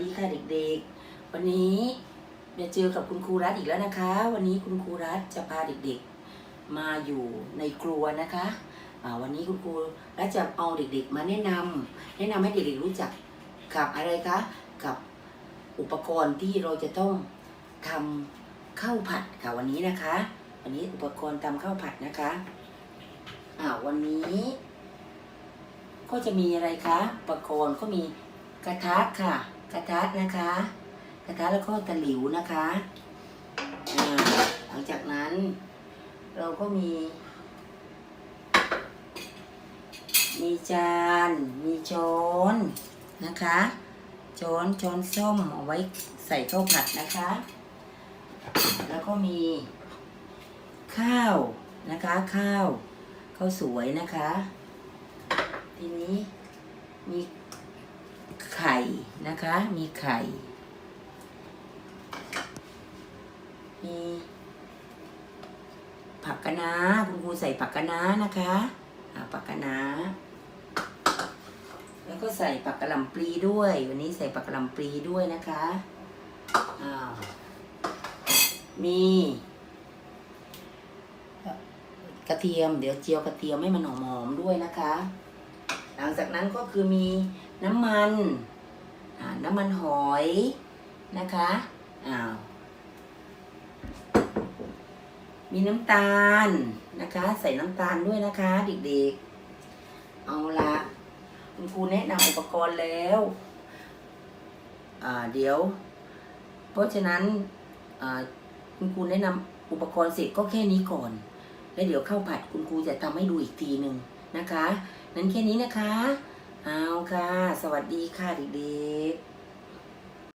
ดีค่ะเด็กๆ วันนี้เดี๋ยวเจอกับคุณครูรัฐอีกแล้วนะคะ วันนี้คุณครูรัฐจะพาเด็กๆ มาอยู่ในครัวนะคะวันนี้คุณครูรัฐจะเอาเด็กๆ มาแนะนำแนะนำให้เด็กๆรู้จักกับอะไรคะ กับอุปกรณ์ที่เราจะต้องทำข้าวผัดค่ะวันนี้นะคะ วันนี้อุปกรณ์ทำข้าวผัดนะคะอ่าวันนี้ก็จะมีอะไรคะ อุปกรณ์ก็มีกระทะค่ะ กระทะนะคะ กระทะแล้วก็ตะหลิวนะคะหลังจากนั้นเราก็มี มีจาน มีช้อนนะคะช้อนช้อนส้มเอาไว้ใส่ข้าวผัดนะคะ แล้วก็มีข้าวนะคะข้าวข้าวสวยนะคะ ทีนี้มีไข่ นะคะ มีไข่ มีผักคะน้าคุณครูใส่ผักคะน้านะคะอ่าผักคะน้าแล้วก็ใส่ผักกะหล่ำปลีด้วย วันนี้ใส่ผักกะหล่ำปลีด้วยนะคะอ้าวมีกระเทียม เดี๋ยวเจียวกระเทียมให้มันหอมๆด้วยนะคะ หลังจากนั้นก็คือมีน้ำมัน น้ำมันหอยนะคะอ้าวมีน้ำตาลนะคะ ใส่น้ำตาลด้วยนะคะ เด็กๆ เอาละคุณครูแนะนำอุปกรณ์แล้วเดี๋ยว เพราะฉะนั้นคุณครูแนะนำอุปกรณ์เสร็จก็แค่นี้ก่อน แล้วเดี๋ยวเข้าผัดคุณครูจะทำให้ดูอีกทีหนึ่งนะคะ นั้นแค่นี้นะคะ สวัสดีค่ะเด็กๆ